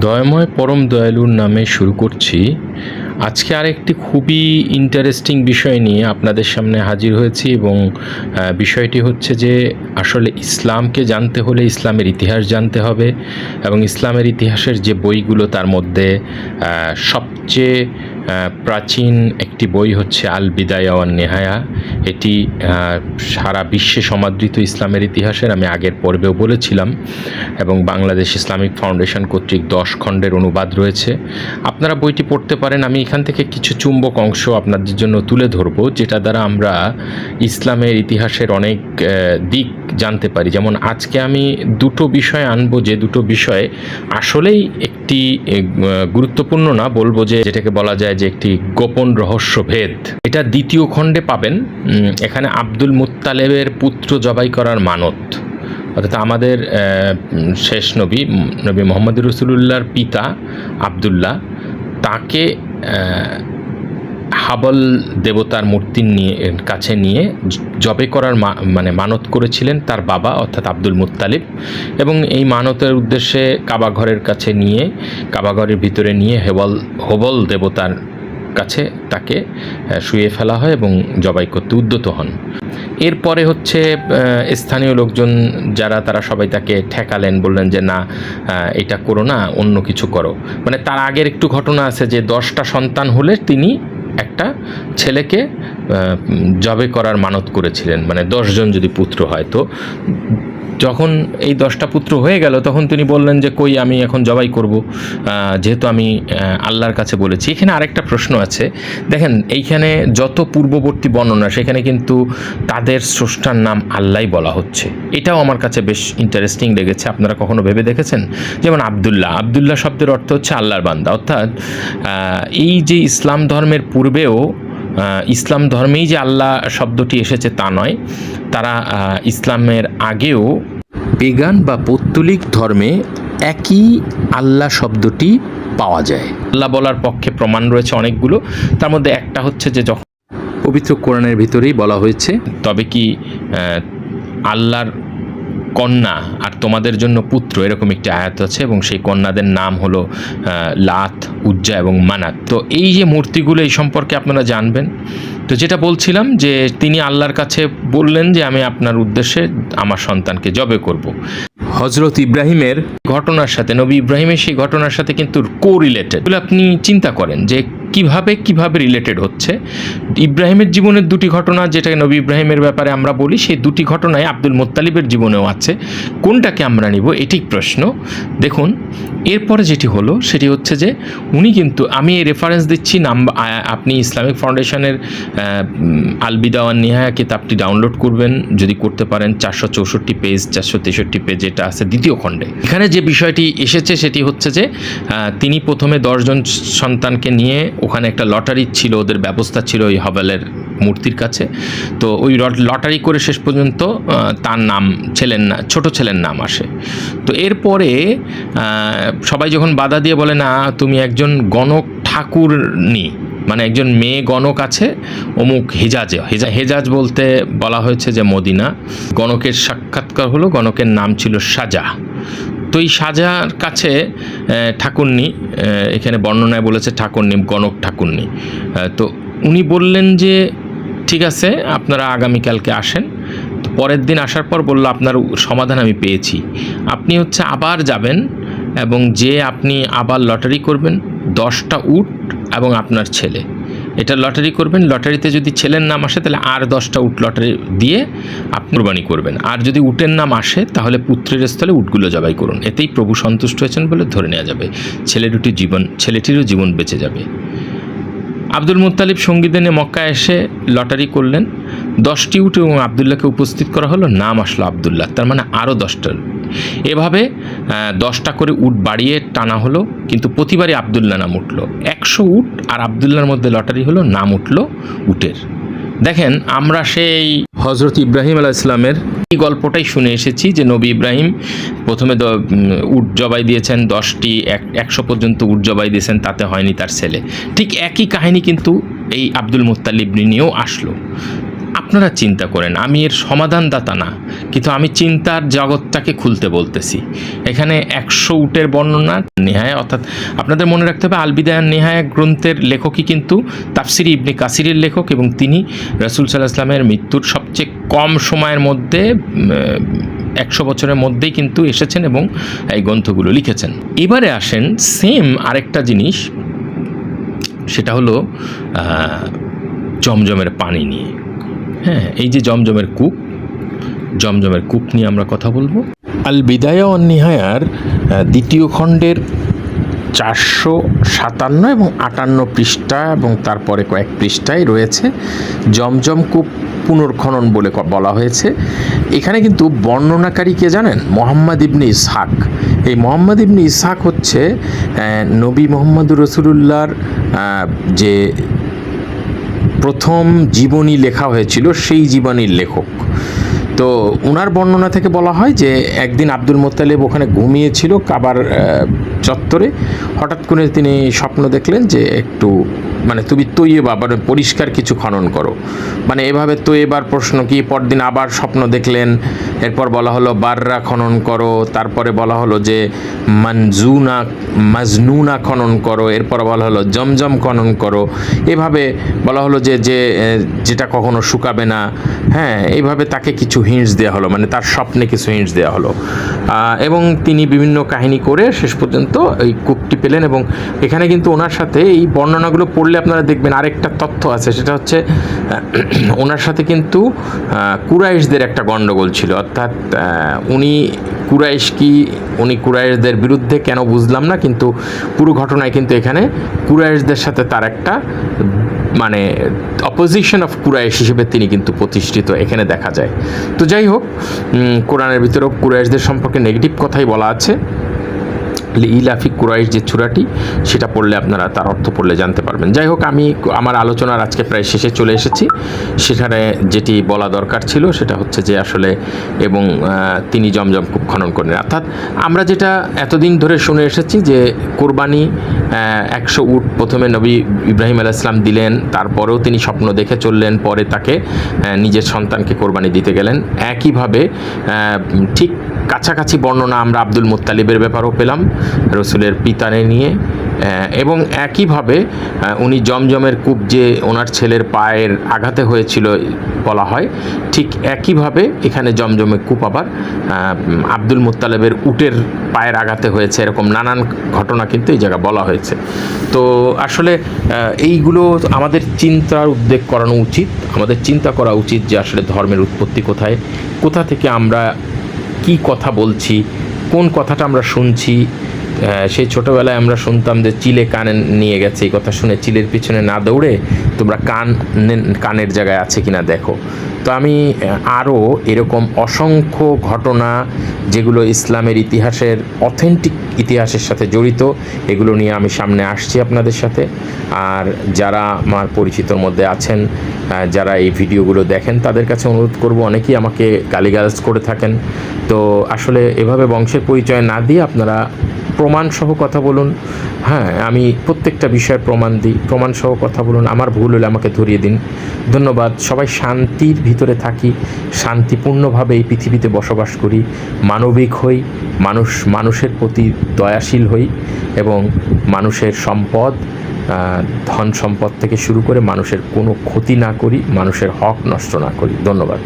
দয়াময় পরম দয়ালুর নামে শুরু করছি। আজকে আরেকটি খুবই ইন্টারেস্টিং বিষয় নিয়ে আপনাদের সামনে হাজির হয়েছি এবং বিষয়টি হচ্ছে যে আসলে ইসলামকে জানতে হলে ইসলামের ইতিহাস জানতে হবে এবং ইসলামের ইতিহাসের যে বইগুলো তার মধ্যে সবচেয়ে প্রাচীন একটি বই হচ্ছে আল বিদায়া নেহায়া। এটি সারা বিশ্বে সমাদৃত ইসলামের ইতিহাসের, আমি আগের পর্বেও বলেছিলাম। এবং বাংলাদেশ ইসলামিক ফাউন্ডেশন কর্তৃক দশ খণ্ডের অনুবাদ রয়েছে। আপনারা বইটি পড়তে পারেন, আমি এখান থেকে কিছু চুম্বক অংশ আপনাদের জন্য তুলে ধরবো, যেটা দ্বারা আমরা ইসলামের ইতিহাসের অনেক দিক জানতে পারি। যেমন আজকে আমি দুটো বিষয় আনব, যে দুটো বিষয় আসলেই একটি গুরুত্বপূর্ণ না, বলব যে যেটাকে বলা যায় যে একটি গোপন রহস্য ভেদ এটা দ্বিতীয় খণ্ডে পাবেন এখানে আব্দুল মুত্তালেবের পুত্র জবাই করার মানত। অর্থাৎ আমাদের শেষ নবী নবী মোহাম্মদ রসুলুল্লাহর পিতা আবদুল্লাহ, তাকে হাবল দেবতার মূর্তি নিয়ে, কাছে নিয়ে জবে করার মানে মানত করেছিলেন তার বাবা, অর্থাৎ আব্দুল মুত্তালিব। এবং এই মানতের উদ্দেশ্যে কাবাঘরের কাছে নিয়ে, কাবাঘরের ভিতরে নিয়ে হেবল, হবল দেবতার কাছে তাকে শুয়ে ফেলা হয় এবং জবাই করতে উদ্যত হন। এরপরে হচ্ছে স্থানীয় লোকজন যারা, তারা সবাই তাকে ঠেকালেন, বললেন যে, না এটা করো না, অন্য কিছু করো। মানে তার আগের একটু ঘটনা আছে যে, দশটা সন্তান হলে তিনি একটা ছেলেকে জবে করার মানত করেছিলেন। মানে দশজন যদি পুত্র হয় তো যখন এই দশটা পুত্র হয়ে গেল, তখন তিনি বললেন যে, কই, আমি এখন জবাই করব। যেহেতু আমি আল্লাহর কাছে বলেছি। এখানে আরেকটা প্রশ্ন আছে। দেখেন, এইখানে যত পূর্ববর্তী বর্ণনা, সেখানে কিন্তু তাদের স্রষ্টার নাম আল্লাহই বলা হচ্ছে। এটাও আমার কাছে বেশ ইন্টারেস্টিং লেগেছে। আপনারা কখনো ভেবে দেখেছেন? যেমন আবদুল্লাহ। আবদুল্লাহ শব্দের অর্থ হচ্ছে আল্লাহর বান্দা। অর্থাৎ এই যে ইসলাম ধর্মের পূর্বেও ইসলাম ধর্মেই যে আল্লাহ শব্দটি এসেছে তা নয়, তারা ইসলামের আগেও বেগান বা পৌত্তলিক ধর্মে একই আল্লাহ শব্দটি পাওয়া যায়। আল্লাহ বলার পক্ষে প্রমাণ রয়েছে অনেকগুলো, তার মধ্যে একটা হচ্ছে যে যখন পবিত্র কোরআনের ভিতরেই বলা হয়েছে, তবে কি আল্লাহর কন্যা আর তোমাদের জন্য পুত্র, এরকম একটি আয়াত আছে এবং সেই কন্যাদের নাম হলো লাত, উজ্জা এবং মানাত। তো এই যে মূর্তিগুলো এই সম্পর্কে আপনারা জানবেন। তো যেটা বলছিলাম যে তিনি আল্লাহর কাছে বললেন যে আমি আপনার উদ্দেশ্যে আমার সন্তানকে জবে করব। হজরত ইব্রাহিমের ঘটনার সাথে, নবী ইব্রাহিমের সেই ঘটনার সাথে কিন্তু কো রিলেটেড আপনি চিন্তা করেন যে কীভাবে কীভাবে রিলেটেড হচ্ছে? ইব্রাহিমের জীবনের দুটি ঘটনা যেটা নবী ইব্রাহিমের ব্যাপারে আমরা বলি, সেই দুটি ঘটনায় আব্দুল মোত্তালিবের জীবনেও আছে। কোনটাকে আমরা নিব এটি প্রশ্ন। দেখুন এরপরে যেটি হলো, সেটি হচ্ছে যে উনি কিন্তু, আমি রেফারেন্স দিচ্ছি নাম্বার আপনি ইসলামিক ফাউন্ডেশনের আলবিদাওয়ান নিহায়া কিতাবটি ডাউনলোড করবেন, যদি করতে পারেন, চারশো চৌষট্টি পেজ চারশো তেষট্টি পেজ এটা আছে দ্বিতীয় খণ্ডে। এখানে যে বিষয়টি এসেছে, সেটি হচ্ছে যে তিনি প্রথমে দশজন সন্তানকে নিয়ে ওখানে একটা লটারি ছিল, ওদের ব্যবস্থা ছিল ওই হবেলের মূর্তির কাছে। তো ওই লটারি করে শেষ পর্যন্ত তার নাম, ছেলের না, ছোট ছেলের নাম আসে। তো এরপরে সবাই যখন বাধা দিয়ে বলে, না, তুমি একজন গণক ঠাকুরনি মানে একজন মেয়ে গণক আছে, অমুক হেজাজে, হেজা, হেজাজ বলতে বলা হয়েছে যে মদিনা, গণকের সাক্ষাৎকার হলো, গণকের নাম ছিল সাজা। তো এই সাজার কাছে ঠাকুরনি এখানে বর্ণনায় বলেছে ঠাকুরনি, গণক ঠাকুরনি। তো উনি বললেন যে ঠিক আছে, আপনারা আগামীকালকে আসেন। তো পরের দিন আসার পর বলল, আপনার সমাধান আমি পেয়েছি। আপনি হচ্ছে আবার যাবেন এবং যে আপনি আবার লটারি করবেন, দশটা উট এবং আপনার ছেলে। এটা লটারি করবেন, লটারিতে যদি ছেলের নাম আসে, তাহলে আর দশটা উট লটারি দিয়ে আপনি কোরবানি করবেন। আর যদি উটের নাম আসে, তাহলে পুত্রের স্থলে উটগুলো জবাই করুন। এতেই প্রভু সন্তুষ্ট হয়েছেন বলে ধরে নেওয়া যাবে। ছেলে দুটি জীবন, ছেলেটিরও জীবন বেঁচে যাবে। আব্দুল সংগীত এনে মক্কা এসে লটারি করলেন। দশটি উট এবং আবদুল্লাহকে উপস্থিত করা হলো, নাম আসলো আবদুল্লাহ, তার মানে আরও দশটা এভাবে দশটা করে উট বাড়িয়ে টানা হলো, কিন্তু প্রতিবারই আবদুল্লাহ নাম উঠল। একশো উট আর আবদুল্লার মধ্যে লটারি হলো, নাম উঠল উটের। দেখেন, আমরা সেই হজরত ইব্রাহিম আলাহ ইসলামের এই গল্পটাই শুনে এসেছি যে নবী ইব্রাহিম প্রথমে উট জবাই দিয়েছেন, দশটি এক, একশো পর্যন্ত উট জবাই দিয়েছেন, তাতে হয়নি তার ছেলে। ঠিক একই কাহিনী কিন্তু এই আব্দুল মুতালিব নিয়েও আসলো। আপনারা চিন্তা করেন, আমি এর সমাধানদাতা না, কিন্তু আমি চিন্তার জগৎটাকে খুলতে বলতেছি। এখানে একশো উটের বর্ণনা নেহায়, অর্থাৎ আপনাদের মনে রাখতে হবে আলবিদায়ান নেহায় গ্রন্থের লেখকই কিন্তু তাফসিরি ইবনে কাসিরের লেখক এবং তিনি রসুল সাল্লাহ ইসলামের মৃত্যুর সবচেয়ে কম সময়ের মধ্যে একশো বছরের মধ্যেই কিন্তু এসেছেন এবং এই গ্রন্থগুলো লিখেছেন। এবারে আসেন, সেম আরেকটা জিনিস, সেটা হলো জমজমের পানি নিয়ে। হ্যাঁ এই যে জমজমের কূপ জমজমের কূপ নিয়ে আমরা কথা বলব। আল বিদায়া অন নিহায়ার আহ, দ্বিতীয় খণ্ডের চারশো সাতান্ন এবং আটান্ন পৃষ্ঠা এবং তারপরে কয়েক পৃষ্ঠায় রয়েছে জমজম কূপ পুনর্খনন বলে বলা হয়েছে। এখানে কিন্তু বর্ণনাকারী কে জানেন? মোহাম্মদ ইবনে ইসহাক। এই মোহাম্মদ ইবনে ইসহাক হচ্ছে নবী মোহাম্মদুর রসুলুল্লাহর যে প্রথম জীবনী লেখা হয়েছিল সেই জীবনীর লেখক। তো ওনার বর্ণনা থেকে বলা হয় যে একদিন আব্দুল মোতালেব ওখানে ঘুমিয়েছিল কাবার চত্বরে। হঠাৎ করে তিনি স্বপ্ন দেখলেন যে একটু মানে তুমি তৈবা মানে পরিষ্কার কিছু খনন করো। মানে এভাবে তো এবার প্রশ্ন কি, পরদিন আবার স্বপ্ন দেখলেন, এরপর বলা হলো বাররা খনন করো, তারপরে বলা হলো যে মানজুনা, মাজনুনা খনন করো, এরপর বলা হলো জমজম খনন করো। এভাবে বলা হলো যে যে, যেটা কখনো শুকাবে না হ্যাঁ এইভাবে তাকে কিছু হিন্টস দেওয়া হলো মানে তার স্বপ্নে কিছু হিন্টস দেওয়া হলো। এবং তিনি বিভিন্ন কাহিনী করে শেষ পর্যন্ত এই কূপটি পেলেন এবং এখানে কিন্তু ওনার সাথে এই বর্ণনাগুলো পড়লে আপনারা দেখবেন আরেকটা তথ্য আছে, সেটা হচ্ছে ওনার সাথে কিন্তু কুরাইশদের একটা গণ্ডগোল ছিল। অর্থাৎ উনি কুরাইশ কি, উনি কুরাইশদের বিরুদ্ধে কেন বুঝলাম না, কিন্তু পুরো ঘটনায় কিন্তু এখানে কুরাইশদের সাথে তার একটা মানে অপোজিশন অফ কুরাইশ হিসেবে তিনি কিন্তু প্রতিষ্ঠিত, এখানে দেখা যায়। তো যাই হোক কোরআনের ভিতরেও কুরাইশদের সম্পর্কে নেগেটিভ কথাই বলা আছে। ইলাফি কুরাইশ যে চূড়াটি, সেটা পড়লে আপনারা তার অর্থ পড়লে জানতে পারবেন। যাই হোক, আমি আমার আলোচনার আজকে প্রায় শেষে চলে এসেছি। সেখানে যেটি বলা দরকার ছিল, সেটা হচ্ছে যে আসলে এবং তিনি জমজম খুব খনন করেন। অর্থাৎ আমরা যেটা এতদিন ধরে শুনে এসেছি যে, কোরবানি একশো উট প্রথমে নবী ইব্রাহিম আলাহ ইসলাম দিলেন, তারপরেও তিনি স্বপ্ন দেখে চললেন, পরে তাকে নিজের সন্তানকে কোরবানি দিতে গেলেন। একইভাবে ঠিক কাছাকাছি বর্ণনা আমরা আব্দুল মুত্তালিবের ব্যাপারেও পেলাম, রসুলের পিতানে নিয়ে। এবং একইভাবে উনি জমজমের কূপ যে ওনার ছেলের পায়ের আঘাতে হয়েছিল বলা হয়, ঠিক একইভাবে এখানে জমজমের কূপ আবার আব্দুল মুত্তালেবের উটের পায়ের আঘাতে হয়েছে, এরকম নানান ঘটনা কিন্তু এই জায়গায় বলা হয়েছে। তো আসলে এইগুলো আমাদের চিন্তার উদ্বেগ করানো উচিত, আমাদের চিন্তা করা উচিত যে আসলে ধর্মের উৎপত্তি কোথায়, কোথা থেকে আমরা কি কথা বলছি, কোন কথাটা আমরা শুনছি সেই ছোটোবেলায় আমরা শুনতাম যে চিলে কানে নিয়ে গেছে, এই কথা শুনে চিলের পিছনে না দৌড়ে তোমরা কান কানের জায়গায় আছে কি না দেখো। তো আমি আরও এরকম অসংখ্য ঘটনা যেগুলো ইসলামের ইতিহাসের অথেন্টিক ইতিহাসের সাথে জড়িত, এগুলো নিয়ে আমি সামনে আসছি আপনাদের সাথে। আর যারা আমার পরিচিতর মধ্যে আছেন যারা এই ভিডিওগুলো দেখেন, তাদের কাছে অনুরোধ করব, অনেকেই আমাকে গালিগালাজ করে থাকেন। তো আসলে এভাবে বংশের পরিচয় না দিয়ে আপনারা প্রমাণ সহ কথা বলুন। হ্যাঁ আমি প্রত্যেকটা বিষয়ের প্রমাণ দিই। প্রমাণ সহ কথা বলুন। আমার ভুল হলে আমাকে ধরিয়ে দিন। ধন্যবাদ। সবাই শান্তির ভিতরে থাকি। শান্তিপূর্ণভাবে এই পৃথিবীতে বসবাস করি। মানবিক হই। মানুষ, মানুষের প্রতি দয়াশীল হই এবং মানুষের সম্পদ ধন সম্পদ থেকে শুরু করে মানুষের কোনো ক্ষতি না করি। মানুষের হক নষ্ট না করি। ধন্যবাদ।